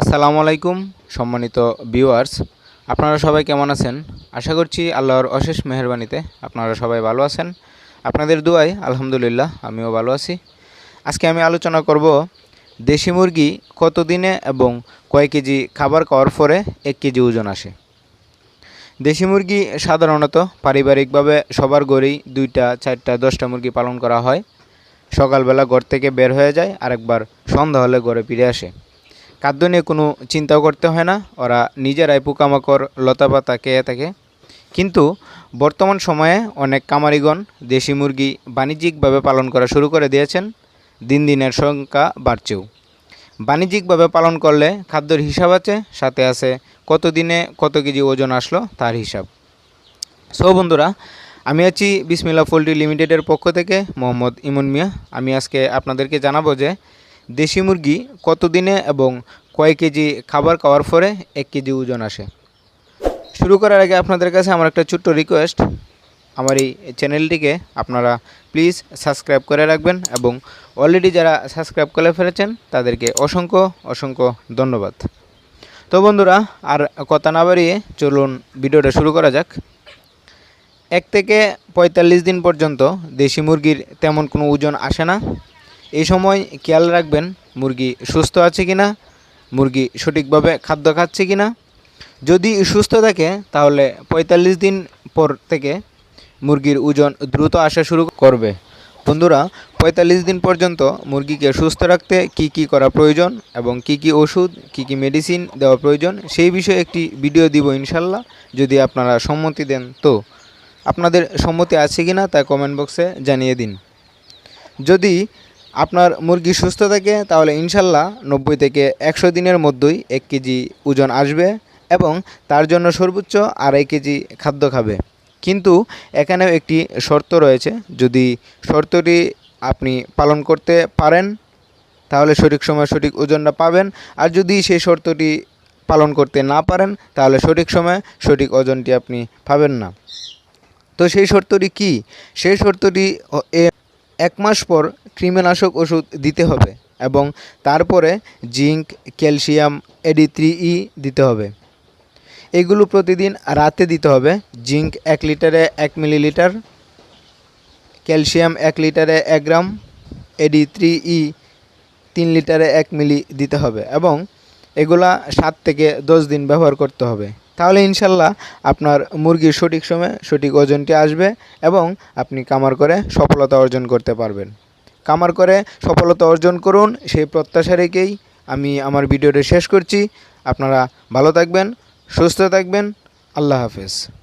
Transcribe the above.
আসসালামু আলাইকুম, সম্মানিত ভিউয়ার্স আপনারা সবাই কেমন আছেন? আশা করছি আল্লাহর অশেষ মেহরবানিতে আপনারা সবাই ভালো আছেন। আপনাদের দুয়ায় আলহামদুলিল্লাহ, আমিও ভালো আছি। আজকে আমি আলোচনা করব দেশি মুরগি কত দিনে এবং কয় কেজি খাবার খাওয়ার পরে এক কেজি ওজন আসে। দেশি মুরগি সাধারণত পারিবারিকভাবে সবার ঘরেই দুইটা, চারটা, দশটা মুরগি পালন করা হয়। সকালবেলা ঘর থেকে বের হয়ে যায়, আরেকবার সন্ধ্যা হলে ঘরে ফিরে আসে। খাদ্য নিয়ে কোনো চিন্তাও করতে হয় না। ওরা নিজেরাই পোকামাকড়, লতাপাতা খেয়ে থাকে। কিন্তু বর্তমান সময়ে অনেক কামারিগণ দেশি মুরগি বাণিজ্যিকভাবে পালন করা শুরু করে দিয়েছেন। দিন দিনের সংখ্যা বাড়ছেও। বাণিজ্যিকভাবে পালন করলে খাদ্যর হিসাব আছে, সাথে আছে কত দিনে কত কেজি ওজন আসলো তার হিসাব। সো বন্ধুরা, আমি আছি বিসমিল্লা পোলট্রি লিমিটেডের পক্ষ থেকে মোহাম্মদ ইমন মিয়া। আমি আজকে আপনাদেরকে জানাব যে দেশি মুরগি কত দিনে এবং কয় কেজি খাবার খাওয়ার পরে এক কেজি ওজন আসে? শুরু করার আগে আপনাদের কাছে আমার একটা ছোট্ট রিকোয়েস্ট আমার এই চ্যানেলটিকে আপনারা প্লিজ সাবস্ক্রাইব করে রাখবেন এবং অলরেডি যারা সাবস্ক্রাইব করে ফেলেছেন, তাদেরকে অসংখ্য অসংখ্য ধন্যবাদ। তো বন্ধুরা, আর কথা না বাড়িয়ে চলুন ভিডিওটা শুরু করা যাক। এক থেকে পঁয়তাল্লিশ দিন পর্যন্ত দেশি মুরগির তেমন কোনো ওজন আসে না। এই সময় খেয়াল রাখবেন, মুরগি সুস্থ আছে কি না মুরগি সঠিকভাবে খাদ্য খাচ্ছে কি না যদি সুস্থ থাকে, তাহলে পঁয়তাল্লিশ দিন পর থেকে মুরগির ওজন দ্রুত আসা শুরু করবে। বন্ধুরা, পঁয়তাল্লিশ দিন পর্যন্ত মুরগিকে সুস্থ রাখতে কি কি করা প্রয়োজন এবং কি কি ওষুধ, কি কি মেডিসিন দেওয়া প্রয়োজন, সেই বিষয়ে একটি ভিডিও দিব ইনশাল্লাহ, যদি আপনারা সম্মতি দেন তো। আপনাদের সম্মতি আছে কি না তা কমেন্ট বক্সে জানিয়ে দিন। যদি আপনার মুরগি সুস্থ থাকে, তাহলে ইনশাল্লাহ নব্বই থেকে একশো দিনের মধ্যেই এক কেজি ওজন আসবে এবং তার জন্য সর্বোচ্চ আড়াই কেজি খাদ্য খাবে। কিন্তু এখানেও একটি শর্ত রয়েছে, যদি শর্তটি আপনি পালন করতে পারেন, তাহলে সঠিক সময় সঠিক ওজনটা পাবেন। আর যদি সেই শর্তটি পালন করতে না পারেন, তাহলে সঠিক সময়ে সঠিক ওজনটি আপনি পাবেন না। তো সেই শর্তটি কি? সেই শর্তটি এক মাস পর কৃমিনাশক ওষুধ দিতে হবে এবং তারপরে zinc, calcium, A D three E দিতে হবে। এগুলো প্রতিদিন রাতে দিতে হবে। জিঙ্ক এক লিটারে এক মিলিলিটার, ক্যালসিয়াম এক লিটারে এক গ্রাম, এডি থ্রি ই তিন লিটারে এক মিলি দিতে হবে এবং এগুলা সাত থেকে দশ দিন ব্যবহার করতে হবে। তাহলে ইনশাল্লাহ আপনার মুরগির সঠিক সময়ে সঠিক ওজনটি আসবে এবং আপনি কামার করে সফলতা অর্জন করতে পারবেন। কামার করে সফলতা অর্জন করুন, সেই প্রত্যাশা রেখেই আমি আমার ভিডিওটা শেষ করছি। আপনারা ভালো থাকবেন, সুস্থ থাকবেন। আল্লাহ হাফেজ।